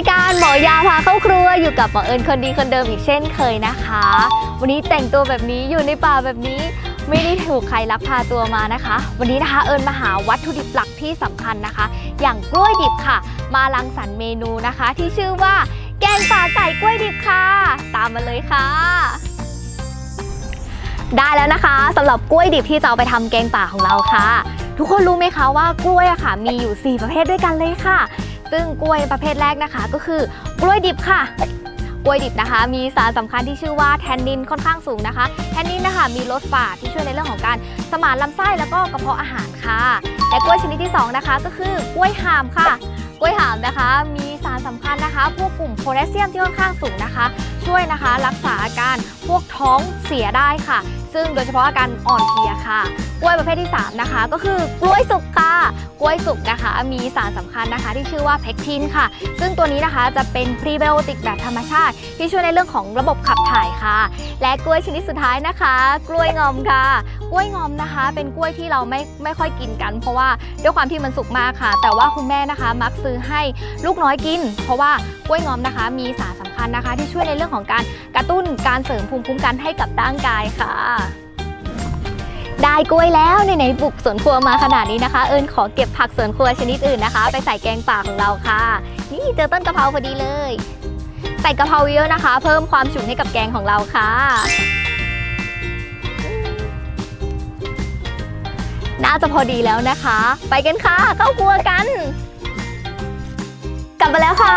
ายการหมอยาพาเข้าครัวอยู่กับหมอเอิญคนดีคนเดิมอีกเช่นเคยนะคะ วันนี้แต่งตัวแบบนี้อยู่ในป่าแบบนี้ไม่ได้ถูกใครลักพาตัวมานะคะ วันนี้นะคะเอิญมาหาวัตถุดิบหลักที่สำคัญนะคะ อย่างกล้วยดิบค่ะ มาลังสรรค์เมนูนะคะ ที่ชื่อว่า แกงป่าไก่กล้วยดิบค่ะ ตามมาเลยค่ะได้แล้วนะคะสำหรับกล้วยดิบที่จะเอาไปทำแกงป่าของเราค่ะ ทุกคนรู้ไหมคะว่ากล้วยอะค่ะ มีอยู่ 4 ประเภทด้วยกันเลยค่ะ ซึ่งกล้วยประเภทแรกนะคะ ก็คือกล้วยดิบค่ะ กล้วยดิบนะคะ มีสารสำคัญที่ชื่อว่าแทนนินค่อนข้างสูงนะคะ แทนนินนะคะมีรสฝาดที่ช่วยในเรื่องของการสมานลำไส้แล้วก็กระเพาะอาหารค่ะ และกล้วยชนิดที่สองนะคะ ก็คือกล้วยหามค่ะ กล้วยหามนะคะ มีสารสำคัญนะคะ พวกกลุ่มโพแทสเซียมที่ค่อนข้างสูงนะคะ ช่วยนะคะรักษาอาการพวกท้องเสียได้ค่ะ ซึ่งโดยเฉพาะอาการอ่อนเพลียค่ะ กล้วยประเภทที่ 3 นะคะ ก็คือกล้วยสุกค่ะ กล้วยสุกนะคะ มีสารสำคัญนะคะที่ชื่อว่าเพคทินค่ะ ซึ่งตัวนี้นะคะจะเป็นพรีไบโอติกแบบธรรมชาติ ที่ช่วยในเรื่องของระบบขับถ่ายค่ะ และกล้วยชนิดสุดท้ายนะคะ กล้วยงอมค่ะ กล้วยงอมนะคะ เป็นกล้วยที่เราไม่ไม่ค่อยกินกัน เพราะว่าด้วยความที่มันสุกมากค่ะ แต่ว่าคุณแม่นะคะ มักซื้อให้ลูกน้อยกิน เพราะว่ากล้วยงอมนะคะ มีสารสำคัญนะคะ ที่ช่วยในเรื่องของการกระตุ้นการเสริมภูมิคุ้มกันให้กับร่างกายค่ะได้กล้วยแล้วไหนบุกสวนครัวมาขนาดนี้นะคะ เอิญขอเก็บผักสวนครัวชนิดอื่นนะคะ ไปใส่แกงป่าของเราค่ะ นี่เจอต้นกะเพราพอดีเลย ใส่กะเพราเยอะนะคะ เพิ่มความฉุนให้กับแกงของเราค่ะ น่าจะพอดีแล้วนะคะ ไปกันค่ะ เข้าครัวกัน กลับมาแล้วค่ะ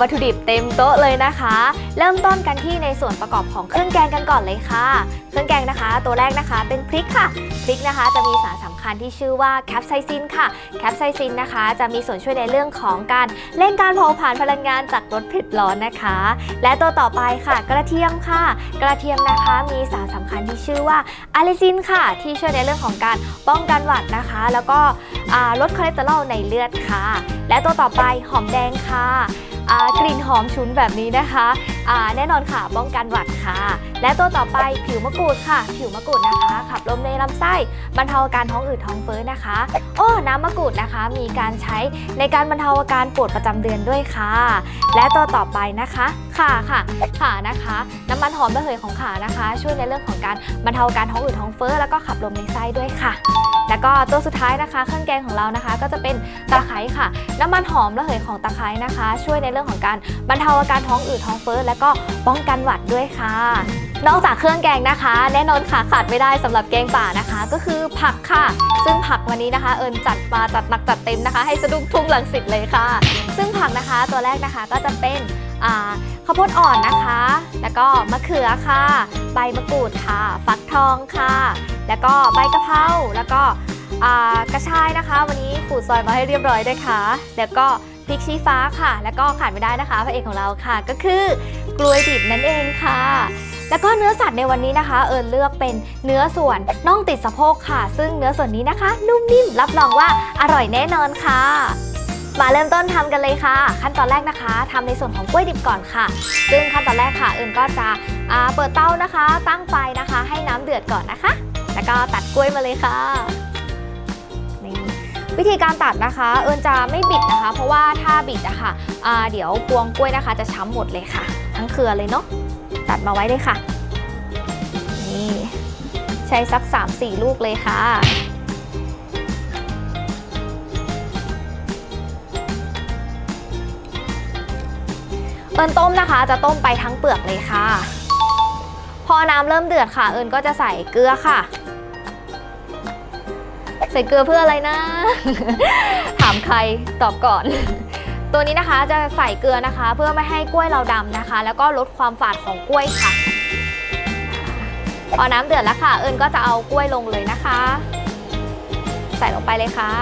วัตถุดิบเต็มโต๊ะเลยนะคะ เริ่มต้นกันที่ในส่วนประกอบของเครื่องแกงกันก่อนเลยค่ะ เครื่องแกงนะคะ ตัวแรกนะคะเป็นพริกค่ะ พริกนะคะจะมีสารสำ คัญที่ชื่อว่าแคปไซซินค่ะแคปไซซินนะคะ จะมีส่วนช่วยในเรื่องของการเร่งการเผาผลาญพลังงานจากรสเผ็ดร้อนนะคะ และตัวต่อไปค่ะ กระเทียมค่ะ กระเทียมนะคะมีสารสำคัญที่ชื่อว่าอะลิซินค่ะ ที่ช่วยในเรื่องของการป้องกันหวัดนะคะ แล้วก็ลดคอเลสเตอรอลในเลือดค่ะ และตัวต่อไปหอมแดงค่ะกลิ่นหอมฉุนแบบนี้นะคะ แน่นอนค่ะ ป้องกันหวัดค่ะ และตัวต่อไปผิวมะกรูดค่ะ ผิวมะกรูดนะคะ ขับลมในลำไส้บรรเทาอาการท้องอืดท้องเฟ้อนะคะโอ้น้ำมะกรูดนะคะ มีการใช้ในการบรรเทาอาการปวดประจำเดือนด้วยค่ะ และตัวต่อไปนะคะข่าค่ะข่านะคะ น้ำมันหอมระเหยของข่านะคะ ช่วยในเรื่องของการบรรเทาอาการท้องอืดท้องเฟ้อแล้วก็ขับลมในไส้ด้วยค่ะแล้วก็ตัวสุดท้ายนะคะ เครื่องแกงของเรานะคะ ก็จะเป็นตะไคร้ค่ะ น้ำมันหอมระเหยของตะไคร้นะคะ ช่วยในเรื่องของการบรรเทาอาการท้องอืดท้องเฟ้อและก็ป้องกันหวัดด้วยค่ะ นอกจากเครื่องแกงนะคะ แน่นอนค่ะขาดไม่ได้สำหรับแกงป่านะคะ ก็คือผักค่ะ ซึ่งผักวันนี้นะคะ เอิญจัดมาจัดหนักจัดเต็มนะคะ ให้สะดุ้งทุ่งหลังสิตเลยค่ะ ซึ่งผักนะคะตัวแรกนะคะก็จะเป็นข้าวโพดอ่อนนะคะ แล้วก็มะเขือค่ะ ใบมะกรูดค่ะ ฟักทองค่ะ แล้วก็ใบกะเพราแล้วก็กระชายนะคะ วันนี้ขูดซอยมาให้เรียบร้อยด้วยค่ะ แล้วก็พริกชี้ฟ้าค่ะ แล้วก็ขาดไม่ได้นะคะพระเอกของเราค่ะ ก็คือกล้วยดิบนั่นเองค่ะ แล้วก็เนื้อสัตว์ในวันนี้นะคะ เอิญเลือกเป็นเนื้อส่วนน่องติดสะโพกค่ะ ซึ่งเนื้อส่วนนี้นะคะ นุ่มนิ่มรับรองว่าอร่อยแน่นอนค่ะมาเริ่มต้นทำกันเลยค่ะ ขั้นตอนแรกนะคะทำในส่วนของกล้วยดิบก่อนค่ะ ซึ่งขั้นตอนแรกค่ะ เอิญก็จะเปิดเตานะคะ ตั้งไฟนะคะ ให้น้ำเดือดก่อนนะคะ แล้วก็ตัดกล้วยมาเลยค่ะนี่วิธีการตัดนะคะ เอิญจะไม่บิดนะคะ เพราะว่าถ้าบิดอะค่ะอ่าเดี๋ยวพวงกล้วยนะคะ จะช้ำหมดเลยค่ะ ทั้งเครือเลยเนาะ มาไว้เลยค่ะ นี่ ใช้สัก 3-4 ลูกเลยค่ะเอิญต้มนะคะจะต้มไปทั้งเปลือกเลยค่ะ พอน้ำเริ่มเดือดค่ะ เอิญก็จะใส่เกลือค่ะ ใส่เกลือเพื่ออะไรนะ ถามใครตอบก่อน ตัวนี้นะคะจะใส่เกลือนะคะ เพื่อไม่ให้กล้วยเราดำนะคะ แล้วก็ลดความฝาดของกล้วยค่ะพอน้ำเดือดแล้วค่ะ เอิญก็จะเอากล้วยลงเลยนะคะ ใส่ลงไปเลยค่ะ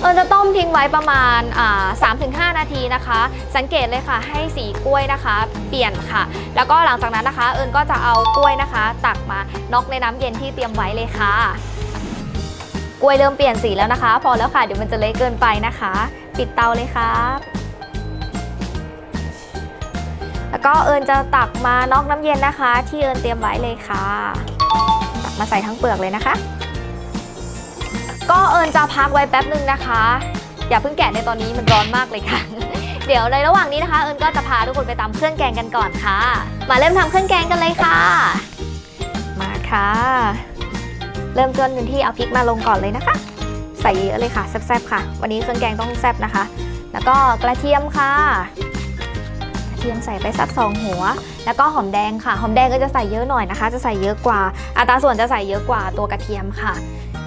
เอิญจะต้มทิ้งไว้ประมาณอ่า3-5 นาทีนะคะ สังเกตเลยค่ะ ให้สีกล้วยนะคะ เปลี่ยนค่ะ แล้วก็หลังจากนั้นนะคะ เอิญก็จะเอากล้วยนะคะ ตักมาน็อกในน้ำเย็นที่เตรียมไว้เลยค่ะ กล้วยเริ่มเปลี่ยนสีแล้วนะคะ พอแล้วค่ะเดี๋ยวมันจะเละเกินไปนะคะ ปิดเตาเลยครับแล้วก็เอิญจะตักมานอกน้ำเย็นนะคะ ที่เอิญเตรียมไว้เลยค่ะ ตักมาใส่ทั้งเปลือกเลยนะคะ ก็เอิญจะพักไว้แป๊บนึงนะคะ อย่าเพิ่งแกะในตอนนี้มันร้อนมากเลยค่ะ เดี๋ยวในระหว่างนี้นะคะ เอิญก็จะพาทุกคนไปตำเครื่องแกงกันก่อนค่ะ มาเริ่มทำเครื่องแกงกันเลยค่ะ มาค่ะ เริ่มต้นกันที่เอาพริกมาลงก่อนเลยนะคะ ใส่เยอะเลยค่ะแซ่บๆค่ะ วันนี้เครื่องแกงต้องแซ่บนะคะ แล้วก็กระเทียมค่ะกระเทียมใส่ไปสักสองหัว แล้วก็หอมแดงค่ะ หอมแดงก็จะใส่เยอะหน่อยนะคะ จะใส่เยอะกว่า อัตราส่วนจะใส่เยอะกว่าตัวกระเทียมค่ะ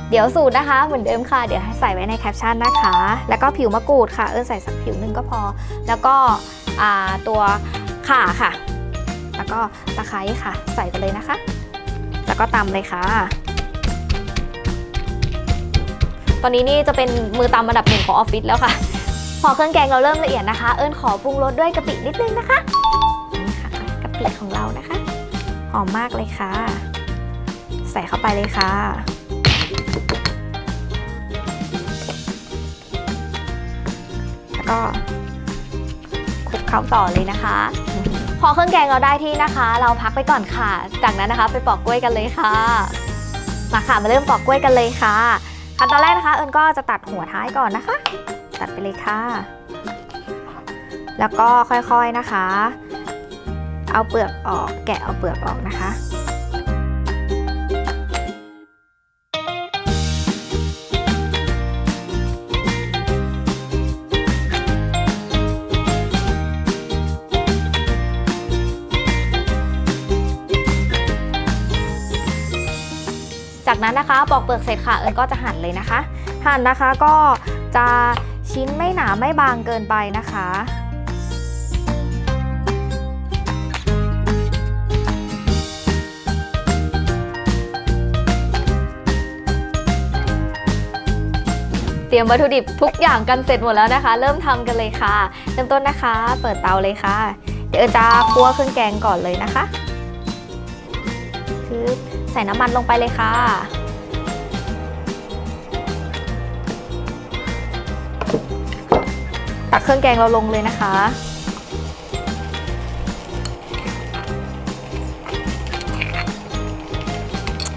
เดี๋ยวสูตรนะคะเหมือนเดิมค่ะ เดี๋ยวให้ใส่ไว้ในแคปชั่นนะคะ แล้วก็ผิวมะกรูดค่ะ เออใส่สักผิวหนึ่งก็พอ แล้วก็ตัวข่าค่ะ แล้วก็ตะไคร้ค่ะ ใส่ไปเลยนะคะ แล้วก็ตำเลยค่ะ ตอนนี้นี่จะเป็นมือตำอันดับหนึ่งของออฟฟิศแล้วค่ะ พอเครื่องแกงเราเริ่มละเอียดนะคะ เอิญขอปรุงรสด้วยกะปินิดนึงนะคะนี่ค่ะกะปิของเรานะคะ หอมมากเลยค่ะ ใส่เข้าไปเลยค่ะแล้วก็คลุกเคล้าต่อเลยนะคะ พอเครื่องแกงเราได้ที่นะคะ เราพักไปก่อนค่ะ จากนั้นนะคะ ไปปอกกล้วยกันเลยค่ะมาค่ะมาเริ่มปอกกล้วยกันเลยค่ะ ขั้นตอนแรกนะคะเอิญก็จะตัดหัวท้ายก่อนนะคะ ตัดไปเลยค่ะ แล้วก็ค่อยๆนะคะ เอาเปลือกออกแกะเอาเปลือกออกนะคะ จากนั้นนะคะปอกเปลือกเสร็จค่ะ เอิญก็จะหั่นเลยนะคะ หั่นนะคะก็จะชิ้นไม่หนาไม่บางเกินไปนะคะเตรียมวัตถุดิบทุกอย่างกันเสร็จหมดแล้วนะคะ เริ่มทำกันเลยค่ะ เริ่มต้นนะคะ เปิดเตาเลยค่ะ เดี๋ยวเอิญจะคั่วเครื่องแกงก่อนเลยนะคะคือ ใส่น้ำมันลงไปเลยค่ะ ตักเครื่องแกงเราลงเลยนะคะ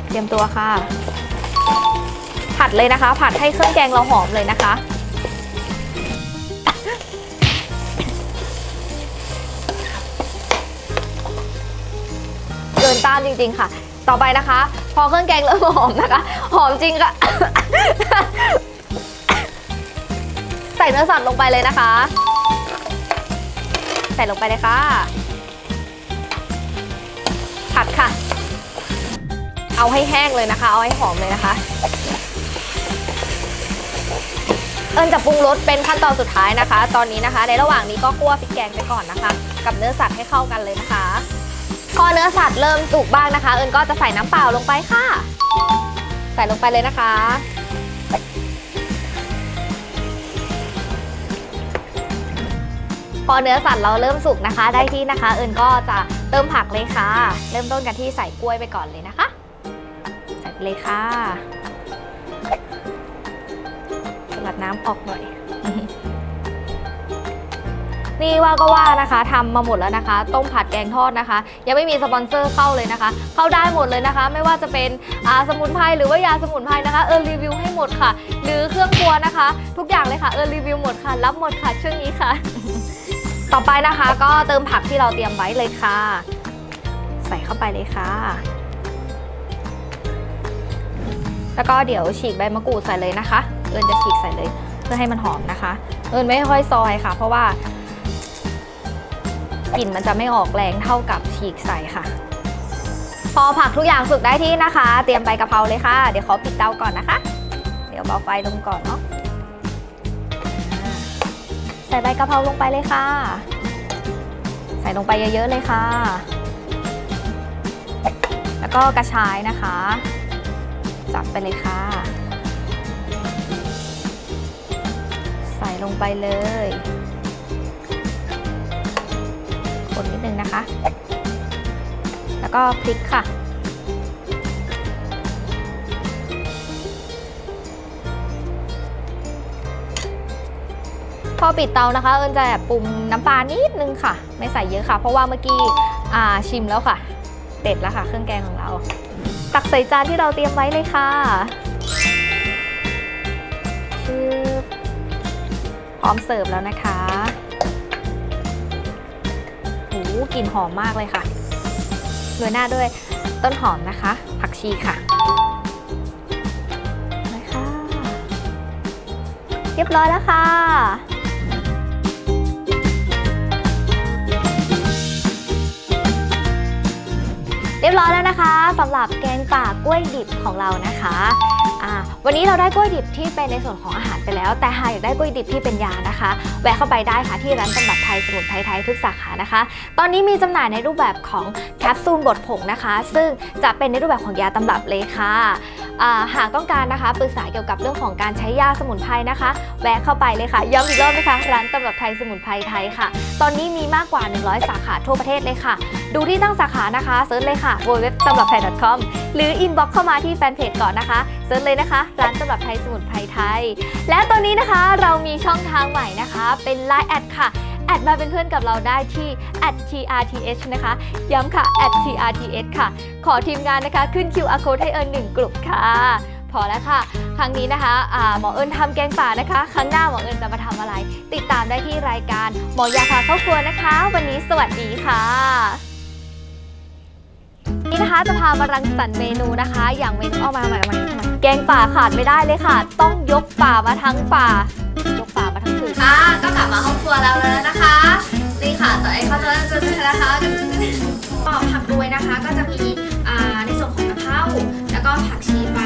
เตรียมตัวค่ะ ผัดเลยนะคะ ผัดให้เครื่องแกงเราหอมเลยนะคะ เกินต้านจริงๆค่ะ ต่อไปนะคะ พอเครื่องแกงเริ่มหอมนะคะ หอมจริงค่ะ ใส่เนื้อสัตว์ลงไปเลยนะคะ ใส่ลงไปเลยค่ะ ผัดค่ะ เอาให้แห้งเลยนะคะ เอาให้หอมเลยนะคะ เอิญจะปรุงรสเป็นขั้นตอนสุดท้ายนะคะ ตอนนี้นะคะ ในระหว่างนี้ก็คั่วพริกแกงไปก่อนนะคะ กับเนื้อสัตว์ให้เข้ากันเลยนะคะ พอเนื้อสัตว์เริ่มสุกบ้างนะคะ เอิญก็จะใส่น้ำเปล่าลงไปค่ะ ใส่ลงไปเลยนะคะ พอเนื้อสัตว์เราเริ่มสุกนะคะ ได้ที่นะคะ เอิญก็จะเติมผักเลยค่ะ เริ่มต้นกันที่ใส่กล้วยไปก่อนเลยนะคะ ใส่เลยค่ะสลัดน้ำออกหน่อย นี่ว่าก็ว่านะคะทำมาหมดแล้วนะคะ ต้มผัดแกงทอดนะคะ ยังไม่มีสปอนเซอร์เข้าเลยนะคะ เข้าได้หมดเลยนะคะ ไม่ว่าจะเป็นสมุนไพรหรือว่ายาสมุนไพรนะคะเออรีวิวให้หมดค่ะ หรือเครื่องครัวนะคะ ทุกอย่างเลยค่ะเออรีวิวหมดค่ะ รับหมดค่ะช่วงนี้ค่ะ ต่อไปนะคะก็เติมผักที่เราเตรียมไว้เลยค่ะ ใส่เข้าไปเลยค่ะ แล้วก็เดี๋ยวฉีกใบมะกรูดใส่เลยนะคะ เอิญจะฉีกใส่เลยเพื่อให้มันหอมนะคะ เอิญไม่ค่อยซอยค่ะ เพราะว่า กลิ่นมันจะไม่ออกแรงเท่ากับฉีกใส่ค่ะ พอผักทุกอย่างสุกได้ที่นะคะ เตรียมใบกะเพราเลยค่ะ เดี๋ยวขอปิดเตาก่อนนะคะ เดี๋ยวเบาไฟลงก่อนเนาะใส่ใบกะเพราลงไปเลยค่ะ ใส่ลงไปเยอะๆเลยค่ะ แล้วก็กระชายนะคะจับไปเลยค่ะ ใส่ลงไปเลย คนนิดนึงนะคะ แล้วก็พริกค่ะ พอปิดเตานะคะ เอิญจะปรุงน้ำปลานิดนึงค่ะ ไม่ใส่เยอะค่ะ เพราะว่าเมื่อกี้ชิมแล้วค่ะ เด็ดแล้วค่ะ เครื่องแกงของเรา ตักใส่จานที่เราเตรียมไว้เลยค่ะพร้อมเสิร์ฟแล้วนะคะ กลิ่นหอมมากเลยค่ะโรยหน้าด้วยต้นหอมนะคะ ผักชีค่ะเลยค่ะเรียบร้อยแล้วค่ะเรียบร้อยแล้วนะคะสำหรับแกงป่ากล้วยดิบของเรานะคะ วันนี้เราได้กล้วยดิบที่เป็นในส่วนของอาหารไปแล้ว แต่หากอยากได้กล้วยดิบที่เป็นยานะคะ แวะเข้าไปได้ค่ะที่ร้านตำรับไทยสมุนไพรไทยทุกสาขานะคะ ตอนนี้มีจำหน่ายในรูปแบบของแคปซูลบดผงนะคะ ซึ่งจะเป็นในรูปแบบของยาตำรับเลยค่ะ หากต้องการนะคะปรึกษาเกี่ยวกับเรื่องของการใช้ยาสมุนไพรนะคะ แวะเข้าไปเลยค่ะ ย้ำอีกรอบนะคะ ร้านตำรับไทยสมุนไพรไทยค่ะ ตอนนี้มีมากกว่า 100 สาขาทั่วประเทศเลยค่ะ ดูที่ตั้งสาขานะคะเซิร์ชเลยค่ะ w w w ตำรับไทย .com หรือ inbox เข้ามาที่แฟนเพจก่อนนะคะเซิร์ชเลยนะคะ ร้านตำรับไทยสมุนไพรไทย และตอนนี้นะคะเรามีช่องทางใหม่นะคะ เป็น Line แอดค่ะ แอดมาเป็นเพื่อนกับเราได้ที่ @trth นะคะ ย้ำค่ะ @trth ค่ะ ขอทีมงานนะคะ ขึ้น QR code ให้เอิญหนึ่งกลุ่มค่ะ พอแล้วค่ะ ครั้งนี้นะคะหมอเอิญทำแกงป่านะคะ ครั้งหน้าหมอเอิญจะมาทำอะไร ติดตามได้ที่รายการหมอยาพาเข้าครัวนะคะ วันนี้สวัสดีค่ะนี่นะคะจะพามารังสรรค์เมนูนะคะ อย่างเมนูเอามาใหม่มาแกงป่าขาดไม่ได้เลยค่ะ ต้องยกป่ามาทั้งป่า ค่ะ ก็กลับมาห้องครัวเราแล้วนะคะ นี่ค่ะต่อไอคอนเราจะด้วยนะคะก็ผักรวยนะคะ ก็จะมีในส่วนของกะเพราแล้วก็ผักชีฟ้า